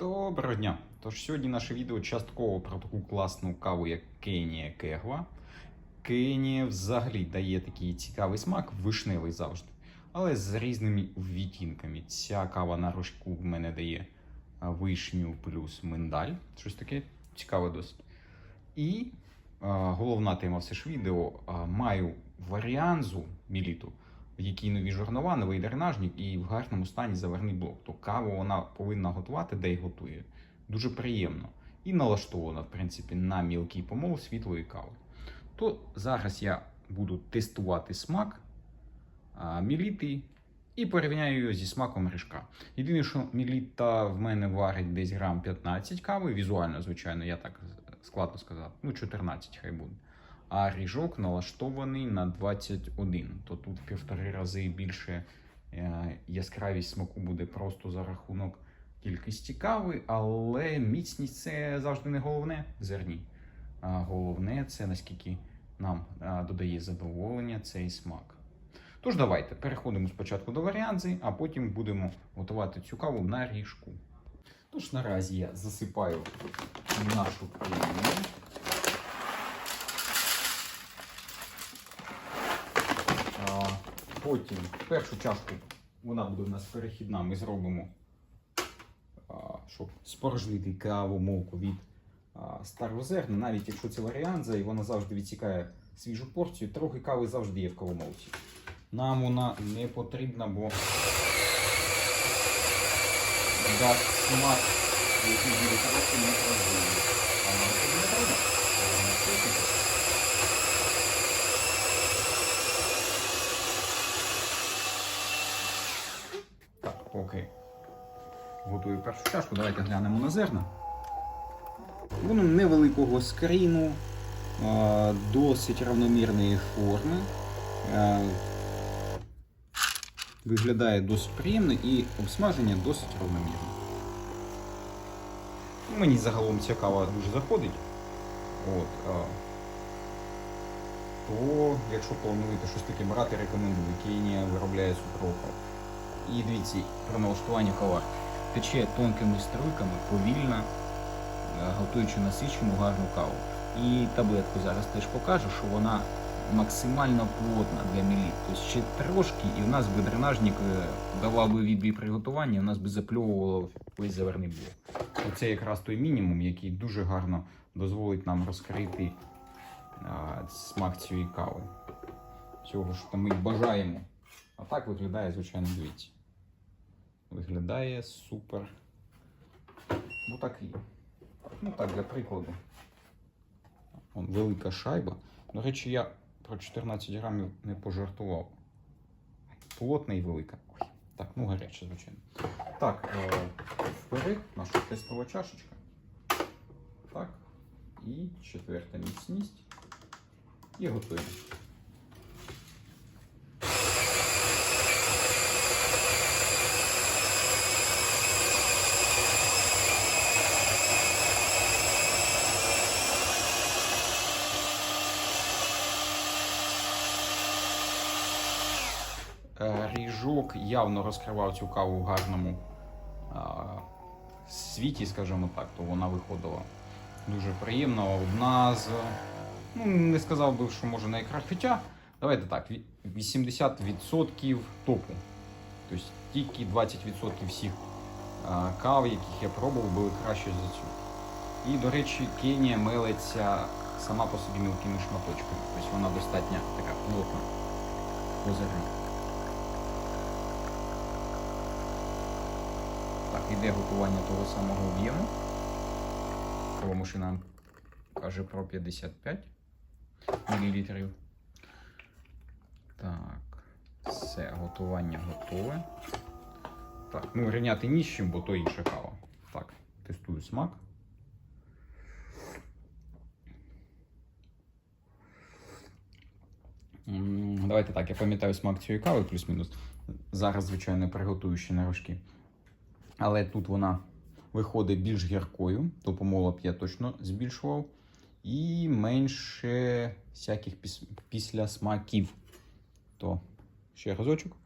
Доброго дня! Тож сьогодні наше відео частково про таку класну каву, як Кенія Кегва. Кенія взагалі дає такий цікавий смак, вишневий завжди, але з різними відтінками. Ця кава на рожку в мене дає вишню плюс миндаль. Щось таке цікаве досить. І а, головна тема все ж відео. а, маю варіанзу міліту, в якій нові журнала, новий дренажник і в гарному стані заварний блок. То каву вона повинна готувати, де й готує. Дуже приємно. І налаштована, в принципі, на мілкий помол світлої кави. То зараз я буду тестувати смак міліти і порівняю його зі смаком ріжка. Єдине, що міліта в мене варить десь грам 15 кави, візуально, звичайно, я так складно сказати. Ну, 14 хай буде. А ріжок налаштований на 21. То тут в півтори рази більше е, яскравість смаку буде просто за рахунок кількості кави, але міцність це завжди не головне зерні. А головне це наскільки нам додає задоволення цей смак. Тож давайте переходимо спочатку до варіанзи, а потім будемо готувати цю каву на ріжку. Тож наразі я засипаю нашу піну. А, Потім першу чашку, вона буде у нас перехідна, ми зробимо, щоб спорожнити каву молку від а, старозерна, навіть якщо це варіанза, і вона завжди відсікає свіжу порцію, трохи кави завжди є в кавомолці. Нам вона не потрібна, бо дасть смак, який буде трохи неправдивий. А нам це не треба. Окей. Готую першу чашку. Давайте глянемо на зерна. Воно невеликого скріну, досить равномірної форми. Виглядає досить приємно і обсмаження досить равномірне. Мені загалом ця кава дуже заходить. От, то, якщо плануєте щось таке брати, рекомендую. Кенія виробляє суперову каву. І дивіться, про налаштування кава. Тече тонкими струйками, повільно, е, готуючи насичену гарну каву. І таблетку зараз теж покажу, що вона максимально плотна для міліт. Тобто ще трошки, і в нас би дренажник е, давав би відбій приготування, у нас би запльовувало весь заверний блок. Оце якраз той мінімум, який дуже гарно дозволить нам розкрити а, смак цієї кави. Цього, що ми бажаємо. А так виглядає, звичайно, дивіться. Виглядає супер. Ну так і. Ну так, для прикладу. Вон, велика шайба. До речі, я про 14 грамів не пожартував. Плотна і велика. Ой, так, ну гаряча, звичайно. Так, е, вперед наша тестова чашечка. Так. І четверта міцність. І готуємо. Е, явно розкривав цю каву в гарному а, світі, скажімо так, то вона виходила дуже приємно. Одна з, ну не сказав би, що може найкраще. Хоча, давайте так, 80% топу. Тобто тільки 20% всіх а, кав, яких я пробував, були краще за цю. І, до речі, Кенія мелиться сама по собі мілкими шматочками. Тобто вона достатньо така плотна по зерну. Так, іде готування того самого об'єму. Машина каже про 55 мл. Так, все, готування готове. Так, ну рівняти ні з чим, бо то інша кава. Так, тестую смак. Давайте так, я пам'ятаю смак цієї кави, плюс-мінус. Зараз, звичайно, приготую ще на рожки. Але тут вона виходить більш гіркою, то помола я точно збільшував. І менше всяких піс... після смаків. То ще разочок.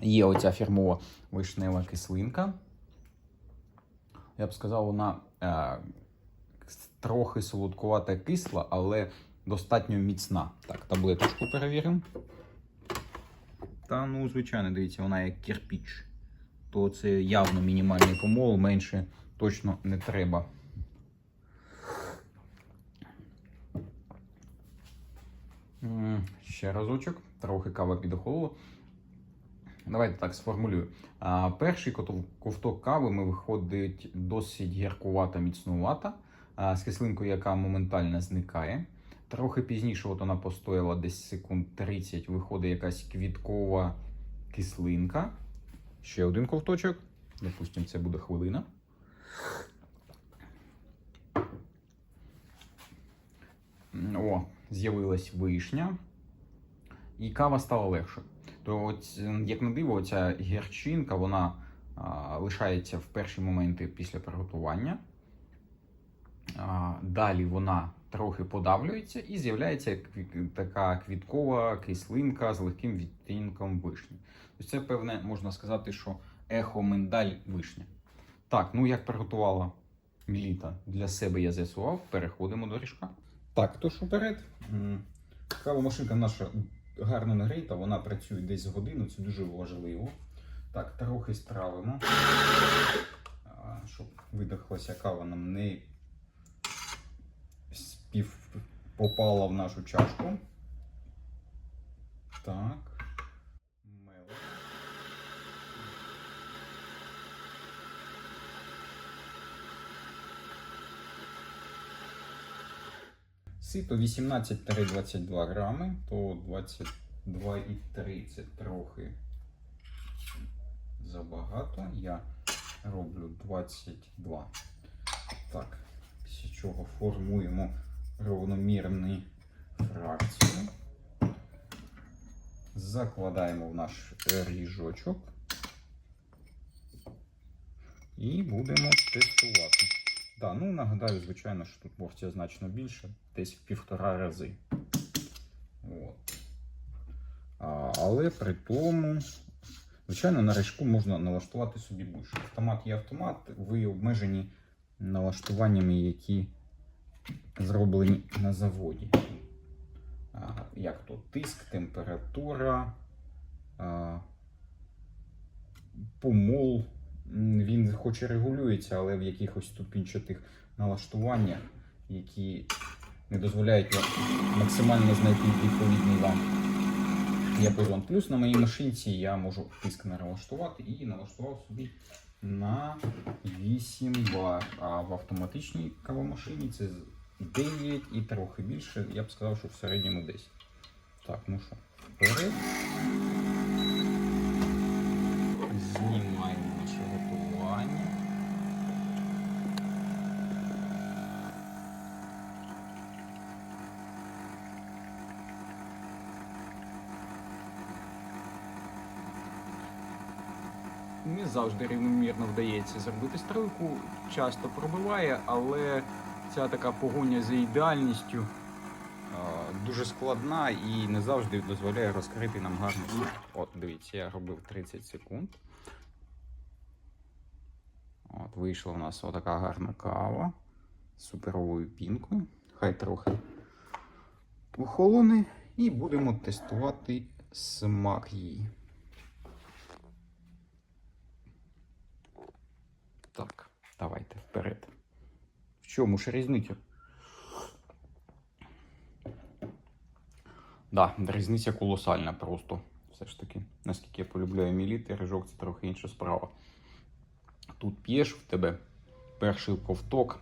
Є оця фірмова вишнева кислинка. Я б сказав, вона е, трохи солодкувата кисла, але достатньо міцна. Так, таблеточку перевіримо. Та ну, звичайно, дивіться, вона як кирпіч. То це явно мінімальний помол, менше точно не треба. Ще разочок, трохи кава підохолола. Давайте так сформулюю. Перший ковток кави ми виходить досить гіркувата, міцнувата, з кислинкою, яка моментально зникає. Трохи пізніше, от вона постояла десь секунд 30, виходить якась квіткова кислинка. Ще один ковточок. Допустимо, це буде хвилина. О, з'явилась вишня. І кава стала легшою. То, от, як на диво, ця гірчинка вона а, лишається в перші моменти після приготування. А, далі вона трохи подавлюється і з'являється така квіткова кислинка з легким відтінком вишні. Тобто це, певне, можна сказати, що ехо миндаль вишня. Так, ну як приготувала Міліта для себе я з'ясував, переходимо до ріжка. Так, то ж уперед. Кавомашинка наша гарно нагріта, вона працює десь годину, це дуже важливо. Так, трохи стравимо, щоб видихлася кава нам не спів попала в нашу чашку. Так. Мело. Сито 18-22 грами, то 22,3 це трохи забагато. Я роблю 22. Так, після чого формуємо равномірну фракцію. Закладаємо в наш ріжочок. І будемо тестувати. Да, ну нагадаю, звичайно, що тут порція значно більше, десь в півтора рази. От. А, але при тому, звичайно, на рижку можна налаштувати собі більше. Автомат є автомат, ви обмежені налаштуваннями, які зроблені на заводі. Як то тиск, температура, помол. Він хоч і регулюється, але в якихось ступінчатих налаштуваннях, які не дозволяють вам максимально знайти відповідний вам діапазон. Плюс на моїй машинці я можу тиск налаштувати і налаштував собі на 8 бар. А в автоматичній кавомашині це 9 і трохи більше. Я б сказав, що в середньому 10. Так, ну що, вперед. Знімаємо наше готування. Не завжди рівномірно вдається зробити стрілку, часто пробиває, але ця така погоня за ідеальністю дуже складна і не завжди дозволяє розкрити нам гарно. От, дивіться, я робив 30 секунд. От, вийшла у нас отака гарна кава з суперовою пінкою. Хай трохи охолоне. І будемо тестувати смак її. Так, давайте вперед. В чому ж різниця? Да, різниця колосальна просто. Все ж таки, наскільки я полюбляю міліти, рижок це трохи інша справа. Тут п'єш в тебе перший ковток.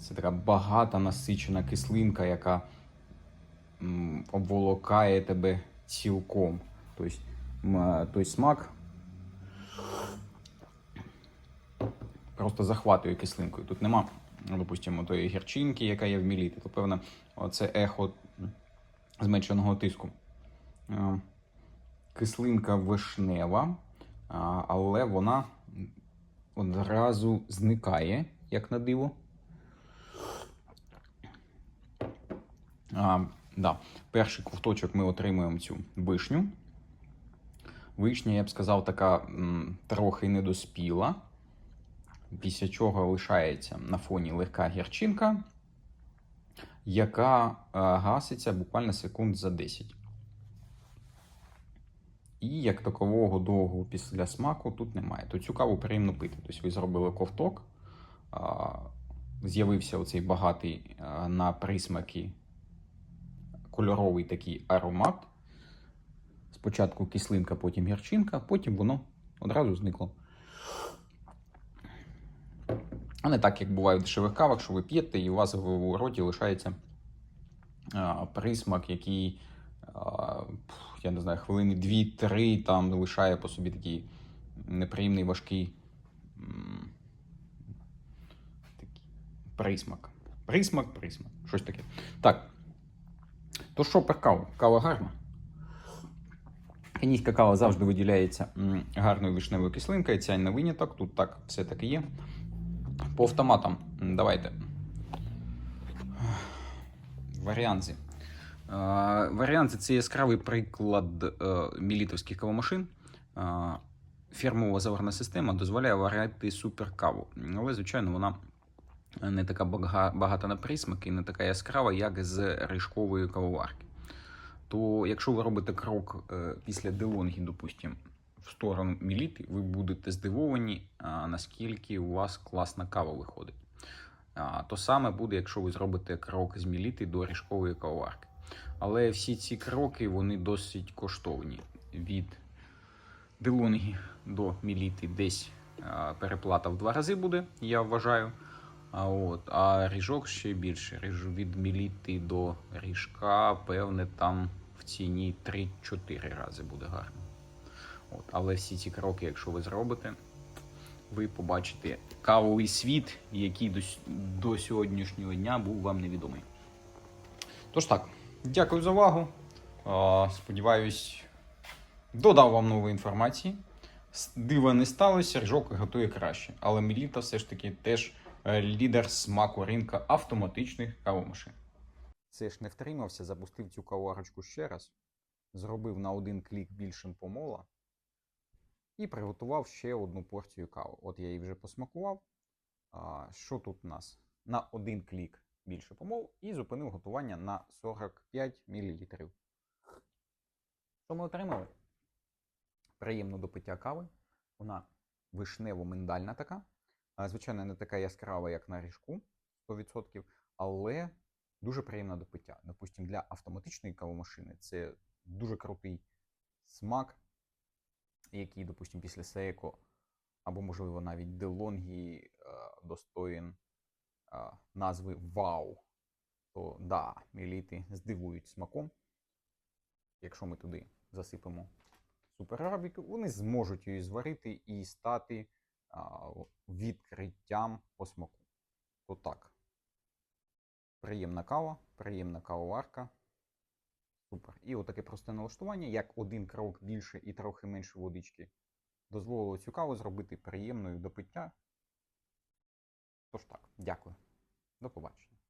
Це така багата насичена кислинка, яка обволокає тебе цілком. Тобто, м, той смак просто захватує кислинкою. Тут нема, допустимо, тої гірчинки, яка є в міліті. То, певно, це ехо зменшеного тиску. Е, Кислинка вишнева, але вона одразу зникає, як на диво. А, да. Перший ковточок ми отримуємо цю вишню. Вишня, я б сказав, така м, трохи недоспіла. Після чого лишається на фоні легка гірчинка, яка е, гаситься буквально секунд за 10. І як такового довгого після смаку тут немає. То цю каву приємно пити. Тобто ви зробили ковток, з'явився оцей багатий на присмаки кольоровий такий аромат. Спочатку кислинка, потім гірчинка, потім воно одразу зникло. А не так, як буває в дешевих кавах, що ви п'єте, і у вас в роті лишається присмак, який, я не знаю, хвилини 2-3 там лишає по собі такий неприємний важкий такий присмак. Присмак, присмак. Щось таке. Так. То що про каву? Кава гарна. Кенійська кава завжди виділяється гарною вишневою кислинкою, ця не виняток, тут так все таки є. По автоматам, давайте. Варіанзи. Е, це яскравий приклад е, мілітовських кавомашин. Фірмова заварна система дозволяє варити суперкаву. Але, звичайно, вона не така багата на присмак і не така яскрава, як з рижкової кавоварки. То якщо ви робите крок е, після делонгі, допустимо, сторону міліти, ви будете здивовані, наскільки у вас класна кава виходить. То саме буде, якщо ви зробите крок з міліти до ріжкової кавоварки. Але всі ці кроки вони досить коштовні. Від делонгі до міліти десь переплата в два рази буде, я вважаю. А, от, а ріжок ще більше. Ріж від міліти до ріжка, певне, там в ціні 3-4 рази буде гарно. От, але всі ці кроки, якщо ви зробите, ви побачите кавовий світ, який до, до сьогоднішнього дня був вам невідомий. Тож так, дякую за увагу. Сподіваюсь, додав вам нової інформації. Дива не сталося, ріжок готує краще. Але Меліта все ж таки теж е, лідер смаку ринка автоматичних кавомашин. Це ж не втримався, запустив цю каварочку ще раз, зробив на один клік більшим помола і приготував ще одну порцію кави. От я її вже посмакував. А, що тут у нас? На один клік більше помол і зупинив готування на 45 мл. Що ми отримали? Приємно до пиття кави. Вона вишнево-миндальна така. Звичайно, не така яскрава, як на ріжку 100%, але дуже приємна до пиття. Допустим, для автоматичної кавомашини це дуже крутий смак, який, допустим, після Сейко, або, можливо, навіть Делонгі е, достоїн е, назви Вау. То да, міліти здивують смаком. Якщо ми туди засипемо суперарабіку, вони зможуть її зварити і стати а, відкриттям по смаку. То так. Приємна кава, приємна кавоварка. Супер. І отаке просте налаштування, як один крок більше і трохи менше водички, дозволило цю каву зробити приємною до пиття. Тож так, дякую. До побачення.